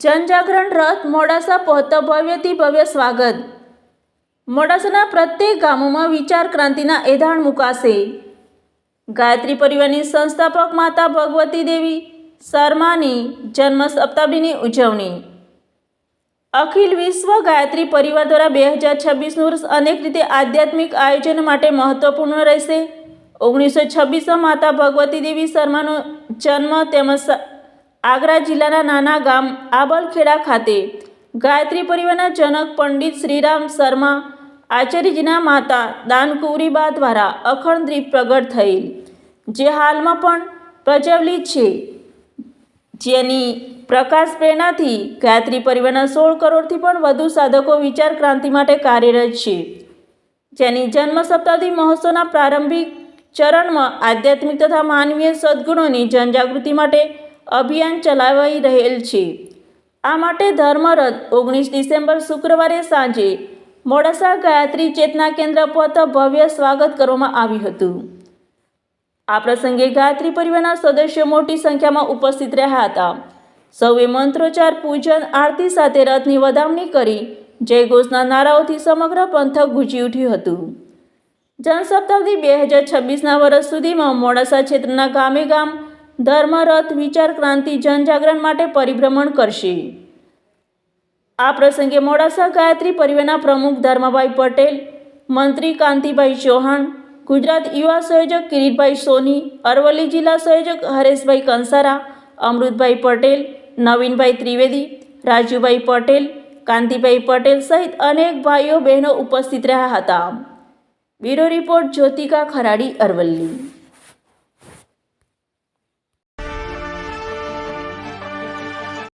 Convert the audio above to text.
જનજાગરણ રથ મોડાસા પહોંચતા ભવ્યથી ભવ્ય સ્વાગત. મોડાસાના પ્રત્યેક ગામોમાં વિચાર ક્રાંતિના એધાણ મુકાશે. ગાયત્રી પરિવારની સંસ્થાપક માતા ભગવતી દેવી, શર્માની જન્મ શતાબ્દીની ઉજવણી. અખિલ વિશ્વ ગાયત્રી પરિવાર દ્વારા બે હજાર છવ્વીસનું વર્ષ અનેક રીતે આધ્યાત્મિક આયોજન માટે મહત્વપૂર્ણ રહેશે. ઓગણીસો છવ્વીસમાં માતા ભગવતી દેવી શર્માનો જન્મ તેમજ આગ્રા જિલ્લાના નાના ગામ આબલખેડા ખાતે ગાયત્રી પરિવારના જનક પંડિત શ્રીરામ શર્મા આચાર્યજીના માતા દાનકુવરીબા દ્વારા અખંડ દીપ પ્રગટ થયેલ, જે હાલમાં પણ પ્રજ્વલિત છે. જેની પ્રકાશ પ્રેરણાથી ગાયત્રી પરિવારના સોળ કરોડથી પણ વધુ સાધકો વિચાર ક્રાંતિ માટે કાર્યરત છે. જેની જન્મ શતાબ્દી મહોત્સવના પ્રારંભિક ચરણમાં આધ્યાત્મિક તથા માનવીય સદ્ગુણોની જનજાગૃતિ માટે અભિયાન ચલાવાઈ રહેલ છે. આ માટે ધર્મરથ ઓગણીસ ડિસેમ્બર શુક્રવારે સાંજે મોડાસા ગાયત્રી ચેતના કેન્દ્ર પર ભવ્ય સ્વાગત કરવામાં આવ્યું હતું. આ પ્રસંગે ગાયત્રી પરિવારના સદસ્યો મોટી સંખ્યામાં ઉપસ્થિત રહ્યા હતા. સૌએ મંત્રોચ્ચાર, પૂજન, આરતી સાથે રથની વધામણી કરી જયઘોષના નારાઓથી સમગ્ર પંથક ગુંજી ઉઠ્યું હતું. જનસપ્તાહથી બે હજાર છવ્વીસના વર્ષ સુધીમાં મોડાસા ક્ષેત્રના ગામે ગામ ધર્મરથ, વિચાર ક્રાંતિ, જનજાગરણ માટે પરિભ્રમણ કરશે. આ પ્રસંગે મોડાસા ગાયત્રી પરિવારના પ્રમુખ ધર્મભાઈ પટેલ, મંત્રી કાંતિભાઈ ચૌહાણ, ગુજરાત યુવા સંયોજક કિરીટભાઈ સોની, અરવલ્લી જિલ્લા સંયોજક હરેશભાઈ કંસારા, અમૃતભાઈ પટેલ, નવીનભાઈ ત્રિવેદી, રાજુભાઈ પટેલ, કાંતિભાઈ પટેલ સહિત અનેક ભાઈઓ બહેનો ઉપસ્થિત રહ્યા હતા. Bureau report Jyotika Kharadi, Aravalli.